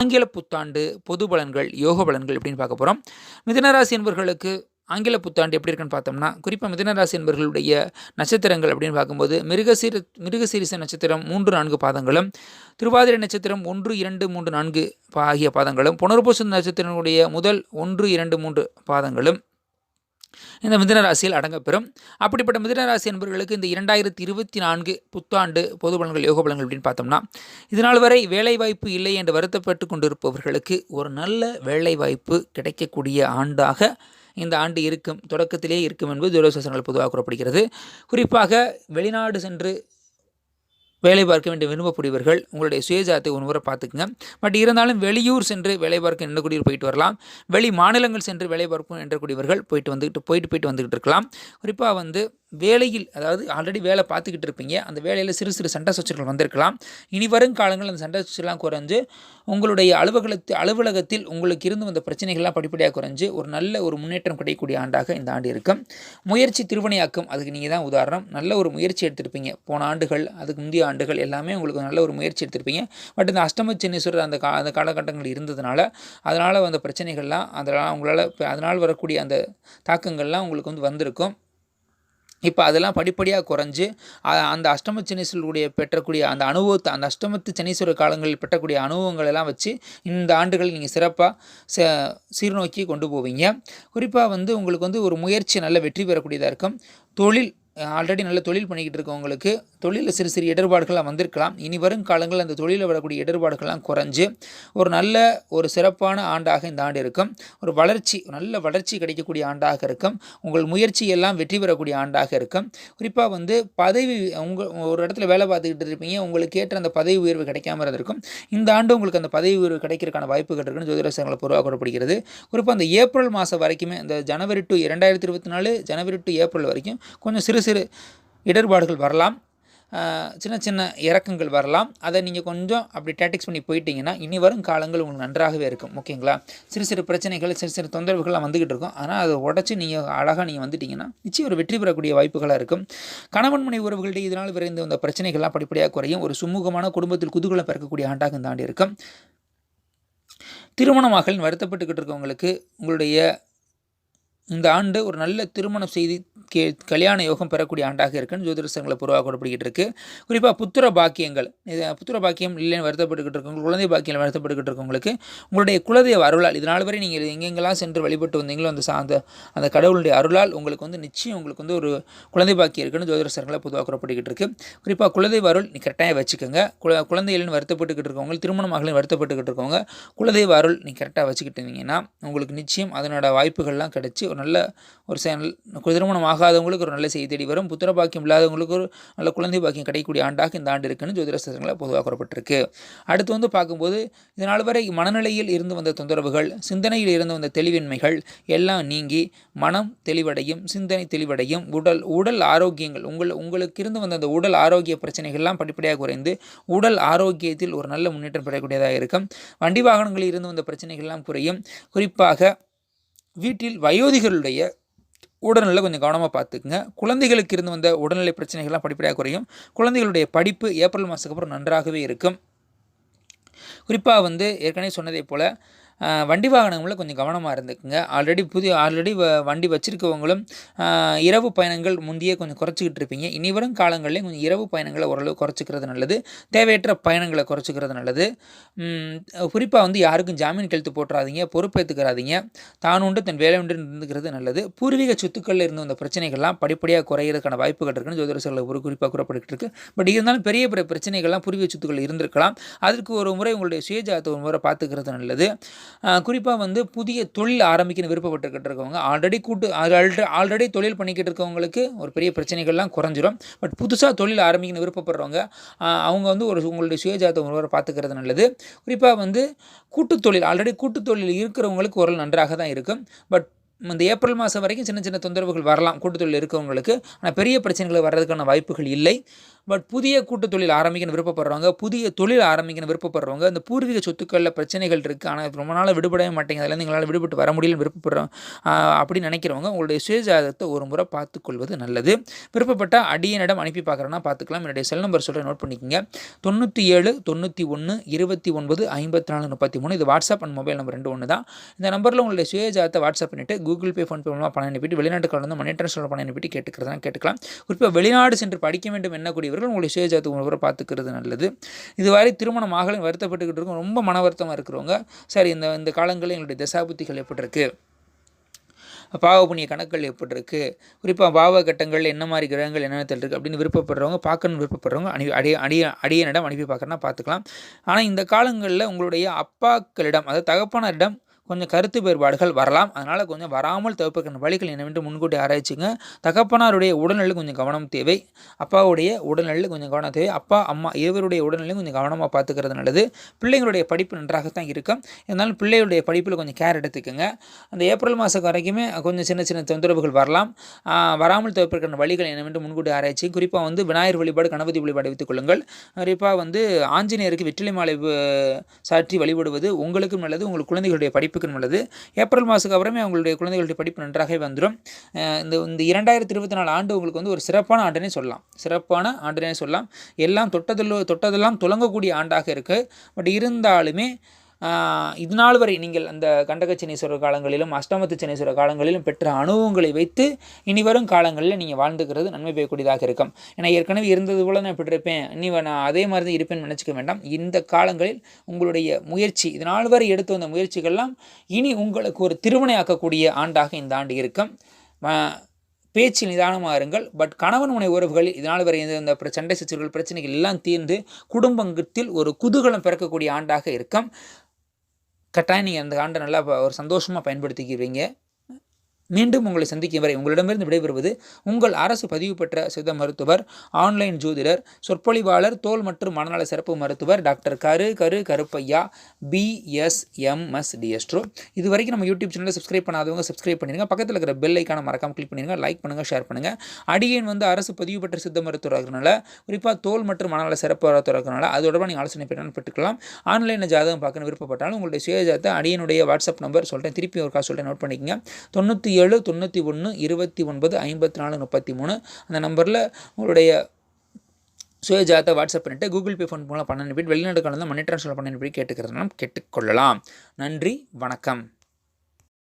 ஆங்கில புத்தாண்டு பொது பலன்கள் யோக பலன்கள் எப்படின்னு பார்க்க போகிறோம் மிதனராசி என்பவர்களுக்கு ஆங்கில புத்தாண்டு எப்படி இருக்குன்னு பார்த்தோம்னா குறிப்பாக மிதனராசி என்பவர்களுடைய நட்சத்திரங்கள் அப்படின்னு பார்க்கும்போது மிருகசீர மிருகசீரிச நட்சத்திரம் மூன்று நான்கு பாதங்களும் திருவாதிரை நட்சத்திரம் ஒன்று இரண்டு மூன்று நான்கு பா- ஆகிய பாதங்களும் புனர்பூச நட்சத்திரனுடைய முதல் ஒன்று இரண்டு மூன்று பாதங்களும் இந்த மிதனராசியில் அடங்கப்பெறும். அப்படிப்பட்ட மிதனராசி என்பவர்களுக்கு இந்த இரண்டாயிரத்தி இருபத்தி நான்கு புத்தாண்டு பொது பலன்கள் யோக பலன்கள் அப்படின்னு பார்த்தோம்னா இதனால் வரை வேலைவாய்ப்பு இல்லை என்று வருத்தப்பட்டு கொண்டிருப்பவர்களுக்கு ஒரு நல்ல வேலைவாய்ப்பு கிடைக்கக்கூடிய ஆண்டாக இந்த ஆண்டு இருக்கும் தொடக்கத்திலே இருக்கும் என்பது ஜோதிஷங்கள் பொதுவாக கூறப்படுகிறது. குறிப்பாக வெளிநாடு சென்று வேலை பார்க்க வேண்டிய விரும்பக்கூடியவர்கள் உங்களுடைய சுயஜாத்தை ஒரு முறை பார்த்துக்குங்க. பட் இருந்தாலும் வெளியூர் சென்று வேலை பார்க்க எண்ணக்கூடியவர் போயிட்டு வரலாம். வெளி மாநிலங்கள் சென்று வேலை பார்க்கும் எண்ணக்கூடியவர்கள் போயிட்டு வந்துக்கிட்டு போயிட்டு போயிட்டு வந்துக்கிட்டு இருக்கலாம். குறிப்பாக வந்து வேலையில் அதாவது ஆல்ரெடி வேலை பார்த்துக்கிட்டு இருப்பீங்க. அந்த வேலையில் சிறு சிறு சண்டை சச்சரவுகள் வந்திருக்கலாம். இனி வரும் காலங்கள் அந்த சண்டை சச்சரவுலாம் குறைஞ்சு உங்களுடைய அலுவலகத்தில் அலுவலகத்தில் உங்களுக்கு இருந்து வந்த பிரச்சனைகள்லாம் படிப்படியாக குறைஞ்சு ஒரு நல்ல ஒரு முன்னேற்றம் கிடைக்கக்கூடிய ஆண்டாக இந்த ஆண்டு இருக்கும். முயற்சி திருவனையாக்கம் அதுக்கு நீங்கள் தான் உதாரணம். நல்ல ஒரு முயற்சி எடுத்திருப்பீங்க. போன ஆண்டுகள் அதுக்கு முந்தைய ஆண்டுகள் எல்லாமே உங்களுக்கு நல்ல ஒரு முயற்சி எடுத்திருப்பீங்க. பட் இந்த அஷ்டம சென்னீஸ்வரர் அந்த கா அந்த காலகட்டங்கள் இருந்ததுனால அதனால் வந்த பிரச்சனைகள்லாம் அதனால் உங்களால் அதனால் வரக்கூடிய அந்த தாக்கங்கள்லாம் உங்களுக்கு வந்து வந்திருக்கும். இப்போ அதெல்லாம் படிப்படியாக குறைஞ்சு அந்த அஷ்டம சனீஸ்வரருடைய பெற்றக்கூடிய அந்த அனுபவத்தை அந்த அஷ்டமத்து சனீஸ்வரர் காலங்களில் பெற்றக்கூடிய அனுபவங்கள் எல்லாம் வச்சு இந்த ஆண்டுகள் நீங்கள் சிறப்பாக ச சீர்நோக்கி கொண்டு போவீங்க. குறிப்பாக வந்து உங்களுக்கு வந்து ஒரு முயற்சி நல்ல வெற்றி பெறக்கூடியதாக இருக்கும். தொழில் ஆல்ரெடி நல்ல தொழில் பண்ணிக்கிட்டு இருக்கவங்களுக்கு தொழிலில் சிறு சிறு இடர்பாடுகள்லாம் வந்திருக்கலாம். இனி வரும் காலங்களில் அந்த தொழிலில் வரக்கூடிய இடர்பாடுகள்லாம் குறைஞ்சு ஒரு நல்ல ஒரு சிறப்பான ஆண்டாக இந்த ஆண்டு இருக்கும். ஒரு வளர்ச்சி நல்ல வளர்ச்சி கிடைக்கக்கூடிய ஆண்டாக இருக்கும். உங்கள் முயற்சி எல்லாம் வெற்றி பெறக்கூடிய ஆண்டாக இருக்கும். குறிப்பாக வந்து பதவி உங்கள் ஒரு இடத்துல வேலை பார்த்துக்கிட்டு இருப்பீங்க உங்களுக்கு ஏற்ற அந்த பதவி உயர்வு கிடைக்காம இருந்திருக்கும். இந்த ஆண்டு உங்களுக்கு அந்த பதவி உயர்வு கிடைக்கிறதுக்கான வாய்ப்புகள் இருக்குன்னு ஜோதிடசங்களை பொதுவாக கூறப்படுகிறது. குறிப்பாக அந்த ஏப்ரல் மாதம் வரைக்குமே இந்த ஜனவரி டு இரண்டாயிரத்தி இருபத்தி நாலு ஜனவரி டு ஏப்ரல் வரைக்கும் கொஞ்சம் சிறு சிறு இடர்பாடுகள் வரலாம். சின்ன சின்ன இறக்கங்கள் வரலாம். அதை நீங்கள் கொஞ்சம் அப்படி டேட்டிக்ஸ் பண்ணி போயிட்டீங்கன்னா இனி வரும் காலங்கள் உங்களுக்கு நன்றாகவே இருக்கும். ஓகேங்களா? சிறு சிறு பிரச்சனைகள் சிறு சிறு தொந்தரவுகள்லாம் வந்துக்கிட்டு இருக்கும். ஆனால் அதை உடச்சி நீங்கள் அழகாக நீங்கள் வந்துட்டீங்கன்னா நிச்சயம் ஒரு வெற்றி பெறக்கூடிய வாய்ப்புகளாக இருக்கும். கணவன் மனை உறவுகளிடையே இதனால் விரைந்து வந்த பிரச்சனைகள்லாம் படிப்படியாக குறையும். ஒரு சுமூகமான குடும்பத்தில் குதூகலம் பிறக்கக்கூடிய ஆண்டாக இந்த ஆண்டு இருக்கும் திருமணமாக வருத்தப்பட்டுக்கிட்டு இருக்கவங்களுக்கு உங்களுடைய இந்த ஆண்டு ஒரு நல்ல திருமணம் செய்தி கே கல்யாண யோகம் பெறக்கூடிய ஆண்டாக இருக்குன்னு ஜோதிடசங்களை பொதுவாக கூறப்படுகிட்டு இருக்குது குறிப்பாக புத்திர பாக்கியங்கள். இது புத்திர பாக்கியம் இல்லைன்னு வருத்தப்பட்டுக்கிட்டு இருக்கவங்க குழந்தை பாக்கியம் வருத்தப்பட்டுக்கிட்டு இருக்கவங்களுக்கு உங்களுடைய குலதெய்வ அருளால் இதனால் வரை நீங்கள் எங்கெங்கெல்லாம் சென்று வழிபட்டு வந்தீங்களோ அந்த சா- அந்த அந்த கடவுளுடைய அருளால் உங்களுக்கு வந்து நிச்சயம் உங்களுக்கு வந்து ஒரு குழந்தை பாக்கியம் இருக்குன்னு ஜோதிடசங்களை பொதுவாக கூறப்பட்டுக்கிட்டு இருக்குது குறிப்பாக குலதெய்வ அருள் நீ கரெக்டாக வச்சுக்கோங்க. குல குழந்தைகள்னு வருத்தப்பட்டுக்கிட்டு இருக்கவங்க திருமணமாகலையும் வருத்தப்பட்டுக்கிட்டு இருக்கவங்க குலதெய்வ அருள் நீ கரெக்டாக வச்சுக்கிட்டீங்கன்னா உங்களுக்கு நிச்சயம் அதனோட வாய்ப்புகள்லாம் கிடச்சி ஒரு நல்ல ஒரு சேனல் திருமணமாக ஆகாதவங்களுக்கு ஒரு நல்ல செய்தி தேடி வரும். புத்திர பாக்கியம் இல்லாதவங்களுக்கு ஒரு நல்ல குழந்தை பாக்கியம் கிடைக்கக்கூடிய ஆண்டாக இந்த ஆண்டு இருக்குன்னு ஜோதிட சாஸ்திரங்களில் பொதுவாக கூறப்பட்டிருக்கு. அடுத்து வந்து பார்க்கும்போது இதனால் வரை மனநிலையில் இருந்து வந்த தொந்தரவுகள் சிந்தனையில் இருந்து வந்த தெளிவின்மைகள் எல்லாம் நீங்கி மனம் தெளிவடையும் சிந்தனை தெளிவடையும் உடல் உடல் ஆரோக்கியங்கள் உங்கள் உங்களுக்கு இருந்து வந்த அந்த உடல் ஆரோக்கிய பிரச்சனைகள்லாம் படிப்படியாக குறைந்து உடல் ஆரோக்கியத்தில் ஒரு நல்ல முன்னேற்றம் பெறக்கூடியதாக இருக்கும். வண்டி வாகனங்களில் இருந்து வந்த பிரச்சனைகள்லாம் குறையும். குறிப்பாக வீட்டில் வயோதிகளுடைய உடல்நிலை கொஞ்சம் கவனமாக பார்த்துக்குங்க. குழந்தைகளுக்கு இருந்து வந்த உடல்நிலை பிரச்சனைகள்லாம் படிப்படியாக குறையும். குழந்தைகளுடைய படிப்பு ஏப்ரல் மாதத்துக்கு அப்புறம் நன்றாகவே இருக்கும். குறிப்பாக வந்து ஏற்கனவே சொன்னதை போல் வண்டி வாகனங்களில் கொஞ்சம் கவனமாக இருந்துக்குங்க. ஆல்ரெடி புதிய ஆல்ரெடி வண்டி வச்சுருக்கவங்களும் இரவு பயணங்கள் முந்தையே கொஞ்சம் குறைச்சிக்கிட்டு இருப்பீங்க. இனி வரும் காலங்களில் கொஞ்சம் இரவு பயணங்களை ஓரளவு குறைச்சிக்கிறது நல்லது. தேவையற்ற பயணங்களை குறைச்சிக்கிறது நல்லது. குறிப்பாக வந்து யாருக்கும் ஜாமீன் கெழுத்து போட்டுறாதீங்க பொறுப்பேற்றுக்கிறாதீங்க தான் உண்டு தன் வேலை உண்டு இருந்துக்கிறது நல்லது. பூர்வீக சொத்துக்களில் இருந்து வந்த பிரச்சனைகள்லாம் படிப்படியாக குறையிறதுக்கான வாய்ப்புகள் இருக்குன்னு ஜோதிடர்கள் ஒரு குறிப்பாக கூறப்பட்டு இருக்கு. பட் இருந்தாலும் பெரிய பெரிய பிரச்சனைகள்லாம் பூர்வீக சொத்துக்கள் இருந்திருக்கலாம். அதற்கு ஒரு முறை உங்களுடைய சுயஜாதத்தை ஒரு முறை பார்த்துக்கிறது நல்லது. குறிப்பாக வந்து புதிய தொழில் ஆரம்பிக்கணும் விருப்பப்பட்டுக்கிட்டு இருக்கவங்க ஆல்ரெடி கூட்டு ஆல்ரெடி ஆல்ரெடி தொழில் பண்ணிக்கிட்டு இருக்கவங்களுக்கு ஒரு பெரிய பிரச்சனைகள்லாம் குறைஞ்சிரும். பட் புதுசாக தொழில் ஆரம்பிக்கணும் விருப்பப்படுறவங்க அவங்க வந்து ஒரு உங்களுடைய சுயஜாதத்தை ஒருவர் பார்த்துக்கிறது நல்லது. குறிப்பாக வந்து கூட்டுத்தொழில் ஆல்ரெடி கூட்டுத்தொழில் இருக்கிறவங்களுக்கு ஓரளவு நன்றாக தான் இருக்கும். பட் இந்த ஏப்ரல் மாதம் வரைக்கும் சின்ன சின்ன தொந்தரவுகள் வரலாம் கூட்டத்தொழில் இருக்கவங்களுக்கு. ஆனால் பெரிய பிரச்சனைகள் வர்றதுக்கான வாய்ப்புகள் இல்லை. பட் புதிய கூட்டத்தொழில் ஆரம்பிக்கணும் விருப்பப்படுறவங்க புதிய தொழில் ஆரம்பிக்கணும் விருப்பப்படுறவங்க இந்த பூர்வீக சொத்துக்களில் பிரச்சனைகள் இருக்குது ஆனால் ரொம்ப நாள் விடுபடவே மாட்டேங்குது. அதில் எங்களால் விடுபட்டு வர முடியலன்னு விருப்பப்படுறோம் அப்படின்னு நினைக்கிறவங்க உங்களுடைய சுயஜாதகத்தை ஒரு முறை பார்த்துக்கொள்வது நல்லது. விருப்பப்பட்ட அடியனிடம் அனுப்பி பார்க்குறேன்னா பார்த்துக்கலாம். என்னுடைய செல் நம்பர் சொல்கிறேன் நோட் பண்ணிக்கோங்க. தொண்ணூற்றி ஏழு தொண்ணூற்றி ஒன்று இருபத்தி ஒன்பது ஐம்பத்தி நாலு முப்பத்தி மூணு இது வாட்ஸ்அப் அண்ட் மொபைல் நம்பர் ரெண்டு ஒன்று தான் இந்த நம்பரில் உங்களுடைய சுயஜாதத்தை வாட்ஸ்அப் பண்ணிவிட்டு கூகுள் பே ஃபோன்பே மூலமாக பணம் அனுப்பிட்டு வெளிநாட்டு வந்து மணி ட்ரான்ஸ்ஃபர் பணம் அனுப்பிட்டு கேட்டுக்கிறதா கேட்டுக்கலாம். குறிப்பாக வெளிநாடு சென்று படிக்க வேண்டும் என்னக்கூடியவர்கள் உங்களுடைய சுயஜாத்து ஒரு பார்த்துக்கிறது நல்லது. இதுவரை திருமணம் ஆகலையும் வருத்தப்பட்டுக்கிட்டு இருக்கும். ரொம்ப மன வருத்தமாக இருக்கிறவங்க சரி இந்த இந்த காலங்களில் எங்களுடைய தசாபுத்திகள் எப்படி இருக்குது பாவ புண்ணிய கணக்குகள் எப்படி இருக்குது குறிப்பாக பாவ கட்டங்கள் என்ன மாதிரி கிரகங்கள் என்னென்ன இருக்குது அப்படின்னு விருப்பப்படுறவங்க பார்க்கணும்னு விருப்பப்படுறவங்க அனுப்பி அடிய அடிய அடியனிடம் அனுப்பி பார்க்கறனா பார்த்துக்கலாம். ஆனால் இந்த காலங்களில் உங்களுடைய அப்பாக்களிடம் அதாவது தகப்பனரிடம் கொஞ்சம் கருத்து வேறுபாடுகள் வரலாம். அதனால் கொஞ்சம் வராமல் தவிர்ப்பதற்கான வழிகள் என்னவென்று முன்கூட்டி ஆராய்ச்சிங்க. தகப்பனாருடைய உடல்நிலை கொஞ்சம் கவனம் தேவை. அப்பாவுடைய உடல்நிலையில் கொஞ்சம் கவனம் தேவை. அப்பா அம்மா இருவருடைய உடல்நிலையும் கொஞ்சம் கவனமாக பார்த்துக்கிறது நல்லது. பிள்ளைங்களுடைய படிப்பு நன்றாகத்தான் இருக்கும். இருந்தாலும் பிள்ளைகளுடைய படிப்பில் கொஞ்சம் கேர் எடுத்துக்கோங்க. அந்த ஏப்ரல் மாதம் வரைக்குமே கொஞ்சம் சின்ன சின்ன தொந்தரவுகள் வரலாம். வராமல் தவிர்ப்பதற்கான வழிகள் என்னவென்று முன்கூட்டி ஆராய்ச்சி. குறிப்பாக வந்து விநாயகர் வழிபாடு கணபதி வழிபாடு வைத்துக் கொள்ளுங்கள். குறிப்பாக வந்து ஆஞ்சநேயருக்கு வெற்றிலை மாலை சாற்றி வழிபடுவது உங்களுக்கும் நல்லது. உங்கள் குழந்தைகளுடைய படிப்பு படிப்புக்கு ஏப்ரல் மாதத்துக்கு அப்புறமே அவங்களுடைய குழந்தைகளுடைய படிப்பு நன்றாக வந்துடும். இந்த இந்த இரண்டாயிரத்தி இருபத்தி நாலு ஆண்டு உங்களுக்கு வந்து ஒரு சிறப்பான ஆண்டுனே சொல்லலாம். சிறப்பான ஆண்டுனே சொல்லலாம். எல்லாம் தொட்டதில் தொட்டதெல்லாம் துலங்கக்கூடிய ஆண்டாக இருக்குது பட் இருந்தாலுமே இது நாள் வரை நீங்கள் அந்த கண்டக சனீஸ்வரர் காலங்களிலும் அஷ்டமத்து சனீஸ்வரர் காலங்களிலும் பெற்ற அனுபவங்களை வைத்து இனி வரும் காலங்களில் நீங்கள் வாழ்ந்துக்கிறது நன்மை பெய்யக்கூடியதாக இருக்கும். ஏன்னா ஏற்கனவே இருந்தது போல் நான் இப்படி இருப்பேன். இனி நான் அதே மாதிரி தான் இருப்பேன்னு நினச்சிக்க வேண்டாம். இந்த காலங்களில் உங்களுடைய முயற்சி இது நாள் வரை எடுத்து வந்த முயற்சிகள்லாம் இனி உங்களுக்கு ஒரு திருமணையாக்கக்கூடிய ஆண்டாக இந்த ஆண்டு இருக்கும். பேச்சு நிதானமாக இருங்கள். பட் கணவன் முனை உறவுகள் இதனால் வரை இந்த சண்டை சச்சரவுகள் பிரச்சனைகள் எல்லாம் தீர்ந்து குடும்பத்தில் ஒரு குதூகலம் பிறக்கக்கூடிய ஆண்டாக இருக்கும். கட்டாயம் நீங்கள் அந்த ஆண்டை நல்லா ஒரு சந்தோஷமாக பயன்படுத்திக்கிறீங்க. மீண்டும் உங்களை சந்திக்கும் வரை உங்களிடமிருந்து விடைபெறுவது உங்கள் அரசு பதிவு பெற்ற சித்த மருத்துவர் ஆன்லைன் ஜோதிடர் சொற்பொழிவாளர் தோல் மற்றும் மனநல சிறப்பு மருத்துவர் டாக்டர் கரு கரு கருப்பையா பிஎஸ்எம்எஸ் டிஎஸ்ட்ரோ இது வரைக்கும் நம்ம யூடியூப் சேனலில் சப்ஸ்கிரைப் பண்ணாதவங்க சப்ஸ்கிரைப் பண்ணிடுங்க பக்கத்தில் இருக்கிற பெல் ஐக்கான மறக்காமல் கிளிக் பண்ணிடுங்க லைக் பண்ணுங்கள் ஷேர் பண்ணுங்கள் அடியேன் வந்து அரசு பதிவு பெற்ற சித்த மருத்துவர் குறிப்பாக தோல் மற்றும் மனநல சிறப்பு மருத்துவர் அது அதோட நீங்கள் ஆலோசனை பெற்றாலும் பெற்றுக்கலாம். ஆன்லைனில் ஜாதகம் பார்க்கணும் விருப்பப்பட்டாலும் உங்களுடைய சுய ஜாதத்தை அடியனுடைய வாட்ஸ்அப் நம்பர் சொல்கிறேன் திருப்பி ஒரு காசு சொல்கிறேன் நோட் பண்ணிக்கங்க. தொண்ணூற்றி ஏழு தொண்ணூற்றி ஒன்று இருபத்தி ஒன்பது ஐம்பத்தி நாலு முப்பத்தி மூணு. அந்த நம்பரில் உங்களுடைய சுயஜாத்தை வாட்ஸ்அப் பண்ணிவிட்டு கூகுள் பே ஃபோன் மூலம் பண்ண அனுப்பிட்டு வெளிநாடு மணி ட்ரான்ஸ்ஃபர் பண்ண அனுப்பி கேட்டுக்கிறதுனால கேட்டுக்கொள்ளலாம். நன்றி வணக்கம்.